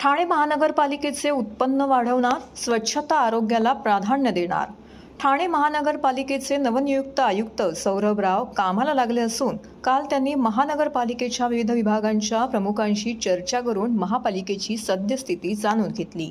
ठाणे महानगरपालिकेचे उत्पन्न वाढवणार स्वच्छता आरोग्याला प्राधान्य देणार. ठाणे महानगरपालिकेचे नवनियुक्त आयुक्त सौरभ राव कामाला लागले असून काल त्यांनी महानगरपालिकेच्या विविध विभागांच्या प्रमुखांशी चर्चा करून महापालिकेची सद्यस्थिती जाणून घेतली.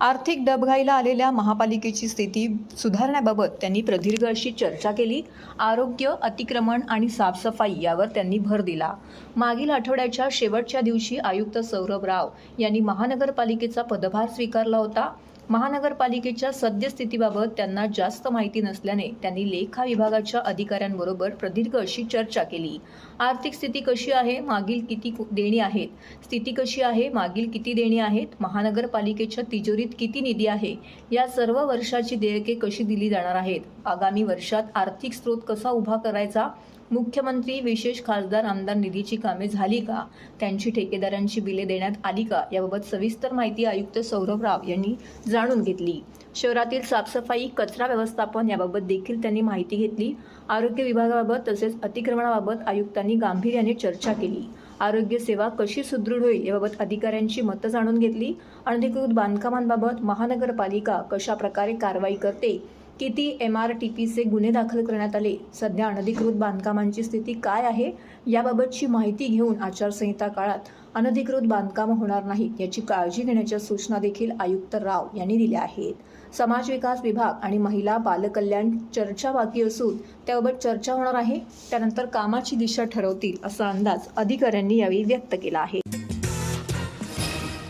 आर्थिक डबघाईला आलेल्या महापालिकेची स्थिती सुधारण्याबाबत त्यांनी प्रदीर्घ अशी चर्चा केली. आरोग्य अतिक्रमण आणि साफसफाई यावर त्यांनी भर दिला. मागील आठवड्याच्या शेवटच्या दिवशी आयुक्त सौरभ राव यांनी महानगरपालिकेचा पदभार स्वीकारला होता. महानगरपालिकेच्या सद्यस्थितीबाबत त्यांना जास्त माहिती नसल्याने त्यांनी लेखा विभागाच्या अधिकाऱ्यांबरोबर प्रदीर्घ अशी चर्चा केली. आर्थिक स्थिती कशी आहे? मागील किती कु- देणी आहेत? स्थिती कशी आहे? मागील किती देणी आहेत? महानगरपालिकेच्या तिजोरीत किती निधी आहे? या सर्व वर्षाची देयके कशी दिली जाणार आहेत? आगामी वर्षात आर्थिक स्रोत कसा उभा करायचा? मुख्यमंत्री विशेष खासदार आमदार निधीची कामे झाली का? त्यांची ठेकेदारांची बिले देण्यात आली का? याबाबत सविस्तर माहिती आयुक्त सौरभ राव यांनी जाणून घेतली. शहरातील साफसफाई कचरा व्यवस्थापन याबाबत देखील त्यांनी माहिती घेतली. आरोग्य विभागाबाबत तसेच अतिक्रमणाबाबत आयुक्तांनी गांभीर्याने चर्चा केली. आरोग्य सेवा कशी सुदृढ होईल याबाबत अधिकाऱ्यांची मतं जाणून घेतली. अनधिकृत बांधकामांबाबत महानगरपालिका कशा प्रकारे कारवाई करते किती एम आर टी पीचे गुन्हे दाखल करण्यात आले? सध्या अनधिकृत बांधकामांची स्थिती काय आहे? याबाबतची माहिती घेऊन आचारसंहिता काळात अनधिकृत बांधकामं होणार नाहीत याची काळजी घेण्याच्या सूचना देखील आयुक्त राव यांनी दिल्या आहेत. समाज विकास विभाग आणि महिला बालकल्याण चर्चा बाकी असून त्याबाबत चर्चा होणार आहे. त्यानंतर कामाची दिशा ठरवतील असा अंदाज अधिकाऱ्यांनी यावेळी व्यक्त केला आहे.